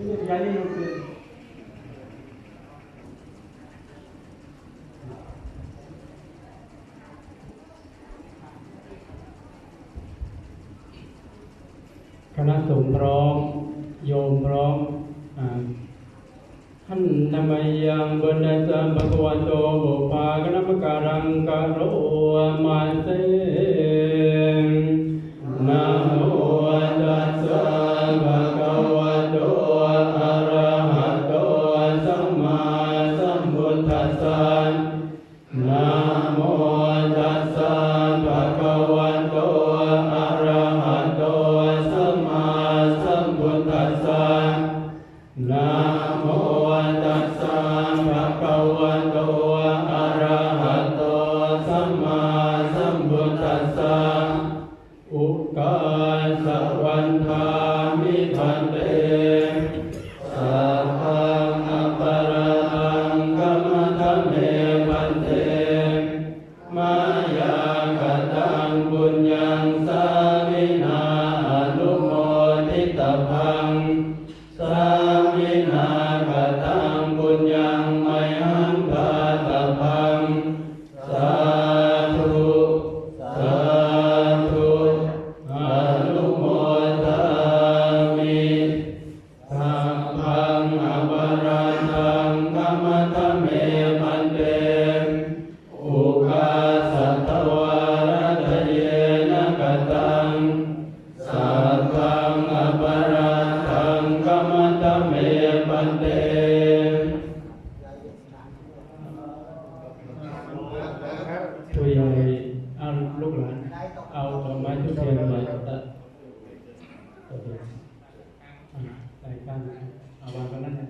ย้ายนี่ลงคืนคณะสงฆ์พร้อม โยมพร้อมอ่าท่านนามัยยังบุญญาสัมภะคะวะโตบุปาคณะปการังกะโรมาเส อุกกาสะวันทา เอาวางตรงนั้นนะ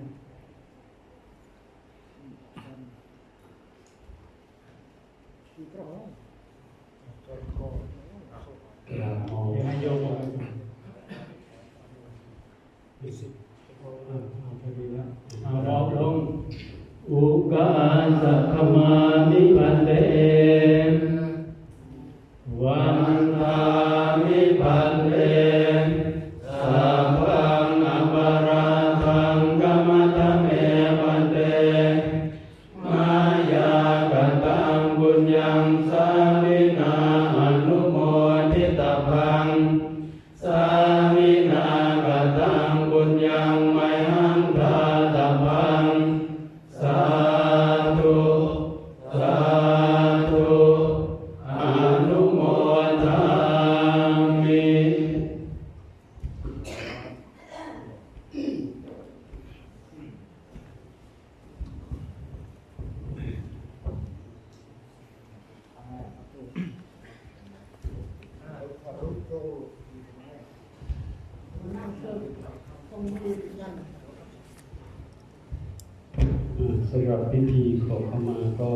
สำหรับพิธีขอขมาก็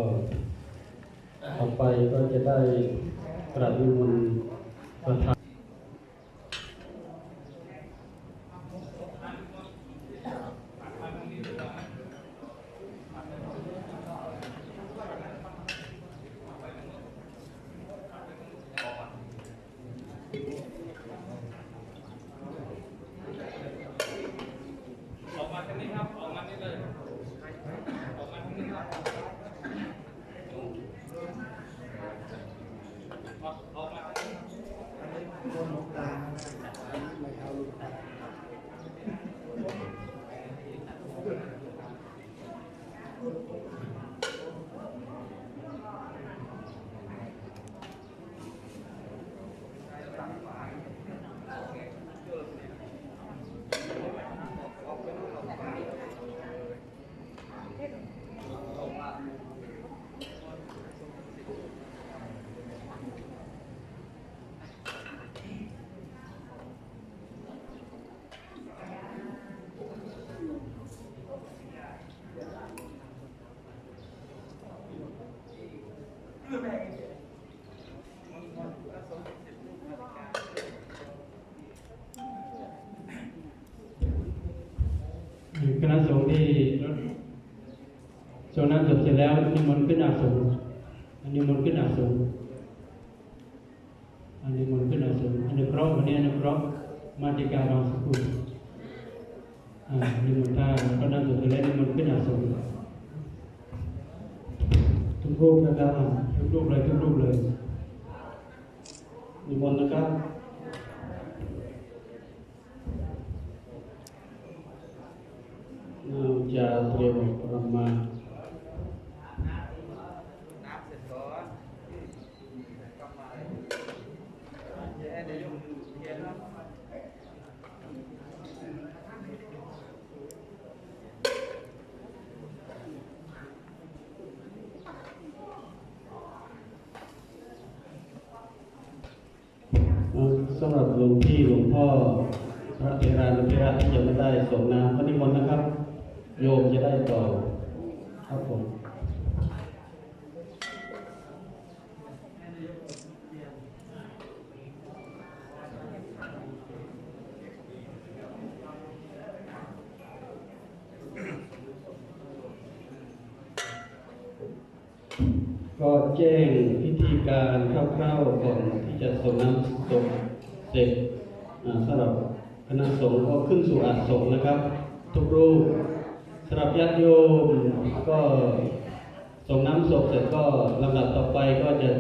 ต่อไปก็จะได้กราบนิมนต์ประธาน ที่สวดน้ำจบเสร็จแล้วนิมนต์ขึ้นอาสมอันนิมนต์ขึ้นอาสมอันนิมนต์ขึ้นอาสมอันนี้พร้อมวันนี้อันนี้พร้อมมาติการองสกุลอ่านิมนต์ท่านก็นั่งอยู่ที่เล่นนิมนต์ขึ้นอาสนะทุกรูปนะครับทุกรูปเลยทุกรูปเลยนิมนต์นะครับเราจะ เรียมประมน้ำสร็จก่อกลับมาเดี๋ยวเดี๋ยวยุ่ย็นแล้วเอ่อสำหรับหลวงพี่หลวงพ่อพระเทรานุเทระที่ยังไม่ได้ส่งน้ำก็นิมนต์นะครับ โยมจะได้ต่อครับผมก็แจ้งพิธีการคร่าวๆก่อนที่จะส่งน้ำศพเสร็จอ่าสำหรับคณะสงฆ์ก็ขึ้นสู่อาสงนะครับ ทุกรูป สำหรับญาติโยมก็ส่งน้ำศพเสร็จก็ลำดับต่อไปก็จะ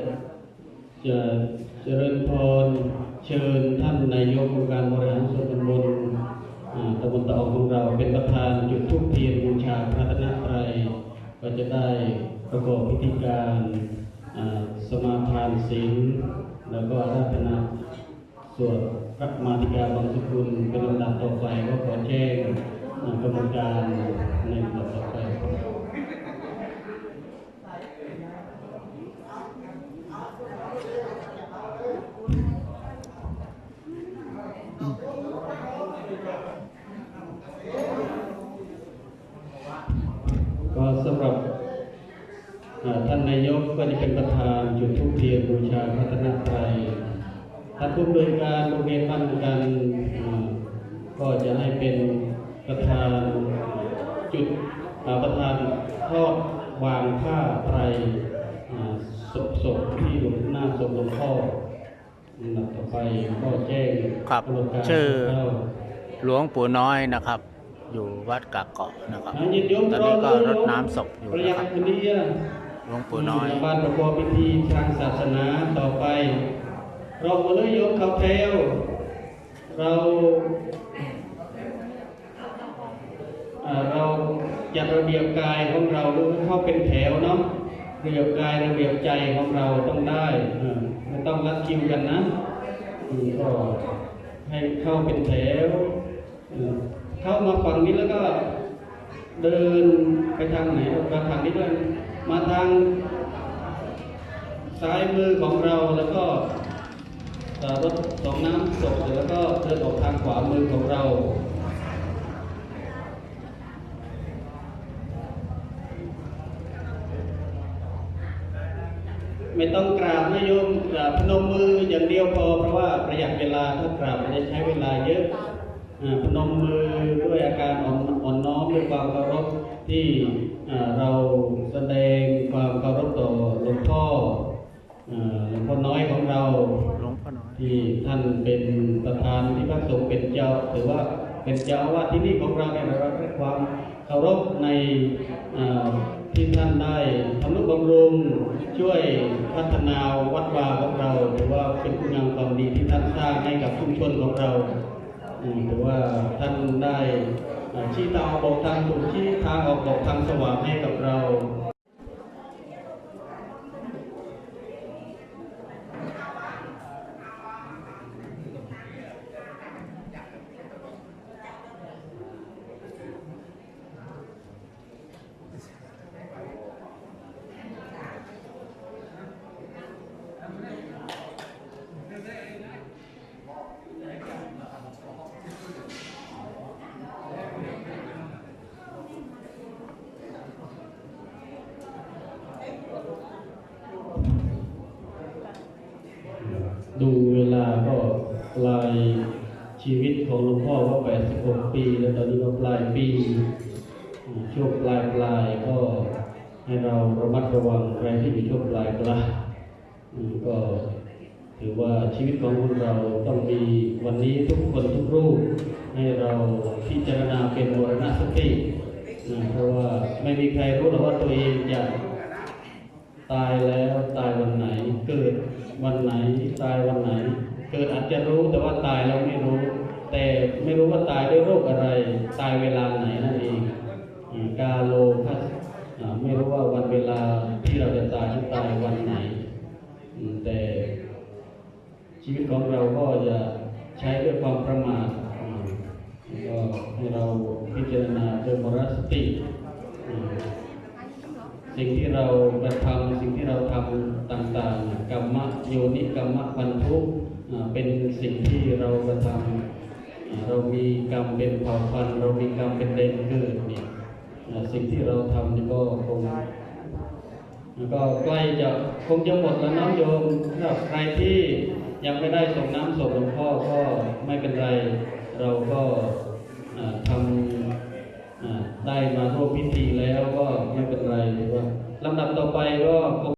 จะเจริญพรเชิญท่านนายกองค์การบริหารส่วนตำบลตำบลตะออกของเราเป็นประธานจุดธูปเทียนบูชาพระรัตนตรัยก็จะได้ประกอบพิธีการสมาทานศีลแล้วก็อาราธนาสวดพระมาติกาบางสกุลเป็นลำดับต่อไปก็ขอแจ้ง อ่ากรรมการในลำดับต่อไปครับก็สำหรับท่านนายกก็จะเป็นประธานจุดทุกเทียนบูชาพัฒนาไตรท่านผู้บริการโรงเรียนบ้านกันก็จะให้เป็น ประธานจุดอ่าประธานทอดวางผ้าไตรอ่าศพศพที่หลวงหน้าศพหลวงพ่อลำดับต่อไปก็แจ้งครับกำหนดการชื่อเข้าหลวงปู่น้อยนะครับ อยู่วัดกากเกาะนะครับอ่ายินยมตอนนี้ก็รดน้ำศพอยู่ประหยันะดครับคนนี้อะหลวงปู่น้อยบ้านประกอบพิธีทางศาสนาต่อไป เรามาเลยโยมเขาแถวเราอ่า เราจัดระเบียบกายของเราเข้าเป็นแถวเนาะระเบียบกายระเบียบใจของเราต้องได้ไม่ต้องรัดคิวกันนะก็ให้เข้าเป็นแถวเข้ามาฝั่งนี้แล้วก็เดินไปทางไหนมาทางนี้ด้วยมาทางซ้ายมือของเราแล้วก็รถสองน้ำศพแล้วก็เดินออกทางขวามือของเรา ไม่ต้องกราบนะโยมกราบพนมมืออย่างเดียวพอเพราะว่าประหยัดเวลาถ้ากราบมันจะใช้เวลาเยอะพนมมือด้วยอาการอ่อนน้อมด้วยความเคารพที่เราแสดงความเคารพต่อหลวงพ่อหลวงพ่อน้อยของเราที่ท่านเป็นประธานที่พระสงฆ์เป็นเจ้าถือว่าเป็นเจ้าอาวาที่นี่ของเราเนี่ยเราให้ความเคารพในอ ที่ท่านได้ทำนุบำรุงช่วยพัฒนาวัดวาของเราหรือว่าเป็นคุณงามความดีที่ท่านสร้างให้กับชุมชนของเราอืมถือว่าท่านได้ชี้ทางออกบอกทางถูกชี้ทางออกบอกทางสว่างให้กับเรา ดูเวลาก็ปลาย ชีวิตของหลวงพ่อก็86ปี แล้วตอนนี้ก็ปลายปี ช่วงปลายปลายก็ให้เราระมัดระวังใครที่อยู่ช่วงปลายปลายก็ถือว่าชีวิตของพวกเราต้องมีวันนี้ทุกคนทุกรูป ให้เราพิจารณาเป็นวรณสตินะเพราะว่าไม่มีใครรู้หรอกว่าตัวเองจะตายแล้วตายวันไหนเกิดวันไหนตายวันไหน เกิดอาจจะรู้แต่ว่าตายเราไม่รู้ แต่ไม่รู้ว่าตายด้วยโรคอะไร ตายเวลาไหนนั่นเองอ่ากาโลคัสไม่รู้ว่าวันเวลาที่เราจะตายนั้นตายวันไหน แต่ชีวิตของเราก็จะใช้ด้วยความประมาทก็ให้เราพิจารณาด้วยมรสติ สิ่งที่เรากระทำสิ่งที่เราทำต่าง ๆ กรรมโยนิกรรมะพันธุอ่า เป็นสิ่งที่เรากระทำเรามีกรรมเป็นเผ่าพันธุ์เรามีกรรมเป็นเดนเกิดเนี่ยสิ่งที่เราทำนี่ก็คงแล้วก็ใกล้จะคงจะหมดแล้วน้องโยมสำหรับใครที่ยังไม่ได้ส่งน้ำศพหลวงพ่อก็ไม่เป็นไร เราก็ทำได้มาร่วมพิธีแล้วก็ไม่เป็นไรว่าลำดับต่อไปก็คง